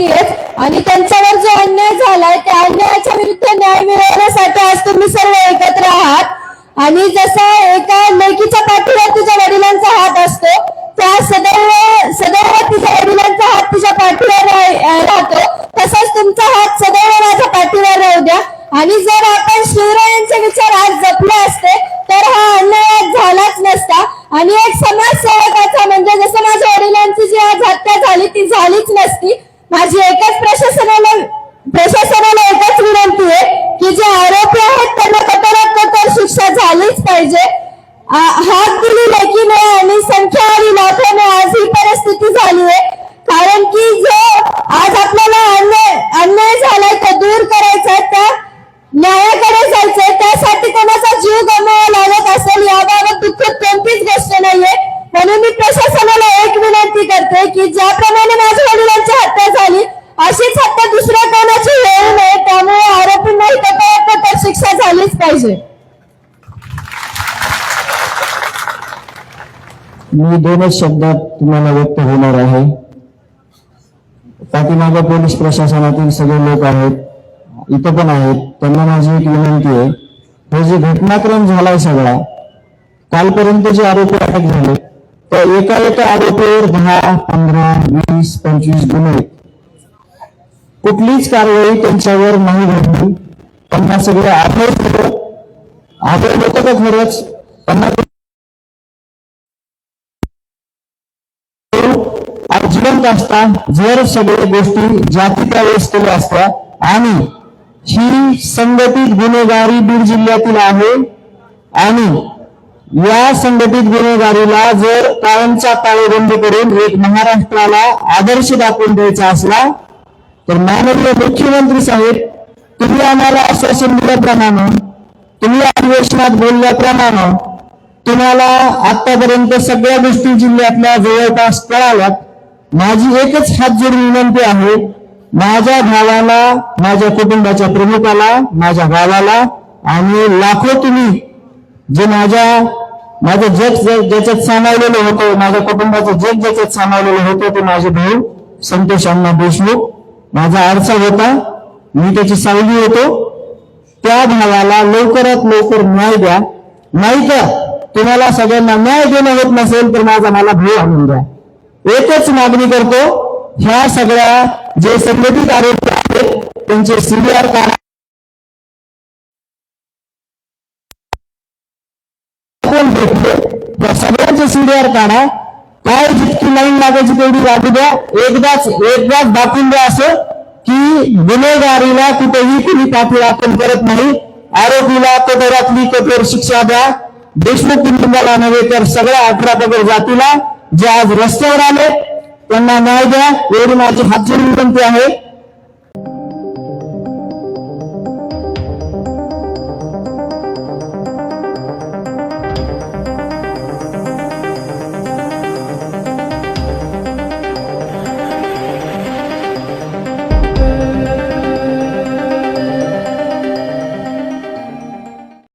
आणि त्यांच्यावर जो अन्याय झालाय त्या अन्यायाच्या विरुद्ध न्याय मिळवण्यासाठी आज तुम्ही सर्व एकत्र आहात. आणि जसा एका लेकीच्या पाठीवर तुझ्या वडिलांचा हात असतो त्या सदैव सदैव तिच्या वडिलांचा हात तुझ्या पाठीवर राहतो. तसाच तुमचा हात सदैव माझ्या पाठीवर राहू द्या. आणि जर आपण शिवरायांचे विचार आज जपले असते तर हा अन्याय आज झालाच नसता. आणि एक समाजसेवकाचा म्हणजे जसं माझ्या वडिलांची जी आज हत्या झाली ती झालीच नसती माझी एकच प्रशासनाला प्रशासनाला एकच विनंती आहे की जे आरोपी आहेत त्यांना कठोरात कठोर शिक्षा म्हणजे हात दिली लेकीने आणि संख्या आली लाखोने आज ही परिस्थिती झाली आहे. कारण की जे आज आपल्याला अन्याय अन्याय झालाय तो दूर करायचा त्या न्यायाकडे जायचंय त्यासाठी कोणाचा जीव गमावा लागत असेल याबाबत दुःखद कोणतीच गोष्ट नाहीये. म्हणून मी प्रशासनाला एक विनंती करते की ज्याप्रमाणे माझ्या वडिलांची हत्या झाली अशीच हत्या दुसऱ्या कोणाची होऊ नये. त्यामुळे आरोपींनाही कठोर तर शिक्षा झालीच पाहिजे. मी दोनच शब्दात तुम्हाला व्यक्त होणार आहे. पाठीमागा पोलीस प्रशासनातील सगळे लोक आहेत इथं पण आहेत. त्यांना माझी एक विनंती आहे. हे जे घटनाक्रम झालाय सगळा कालपर्यंत जे आरोपी अटक झाले तर एका एका आरोपीवर दहा पंधरा वीस पंचवीस गुन्हे. कुठलीच कारवाई त्यांच्यावर नाही घडली. त्यांना सगळे आठवत होतं. आठवत होतं का खरंच? त्यांना आज जिवंत असता जर सगळ्या गोष्टी जाती त्यावेळेस केल्या असत्या आणि ही संघटित गुन्हेगारी बीड जिल्ह्यातील आहे आणि या संघटित गुन्हेगारीला जर कायमचा ताळेबंद करून एक महाराष्ट्राला आदर्श दाखवून द्यायचा असला तर माननीय मुख्यमंत्री साहेब तुम्ही आम्हाला आश्वासन दिल्याप्रमाणे तुम्ही अधिवेशनात बोलल्याप्रमाणे तुम्हाला आतापर्यंत सगळ्या गोष्टी जिल्ह्यातल्या जवळपास कळाल्यात. माझी एकच हात जोडून विनंती आहे माझ्या भावाला माझ्या कुटुंबाच्या प्रमुखाला माझ्या गावाला आणि लाखो तुम्ही जे माझ्या माझं जग जे- ज्याच्यात सामावलेलं होतं माझ्या कुटुंबाचं जग ज्याच्यात सामावलेलं होतं ते माझे भाऊ संतोष अण्णा देशमुख. माझा आरसा होता मी त्याची सावली होतो. त्या भावाला लवकरात लवकर न्याय द्या. नाही का तुम्हाला सगळ्यांना न्याय देणं होत नसेल तर माझा मला भाऊ आणून द्या. एकच मागणी करतो ह्या सगळ्या जे संघटित आरोपी आहेत त्यांचे सीबीआर काढा. सगळ्यांचे सीबीआर काढा. काय जितकी लाईन लागायची तेवढी लागू द्या. एकदाच एकदाच दाखवून द्या असं की गुन्हेगारीला कुठेही कुणी पाठी आपण करत नाही. आरोपीला कठोरातली कठोर शिक्षा द्या. देशमुख कुटुंबाला नव्हे तर सगळ्या अठरा पगड जातीला जे आज रस्त्यावर आले त्यांना न्याय द्या. एवढी माझी हात जोडून विनंती आहे.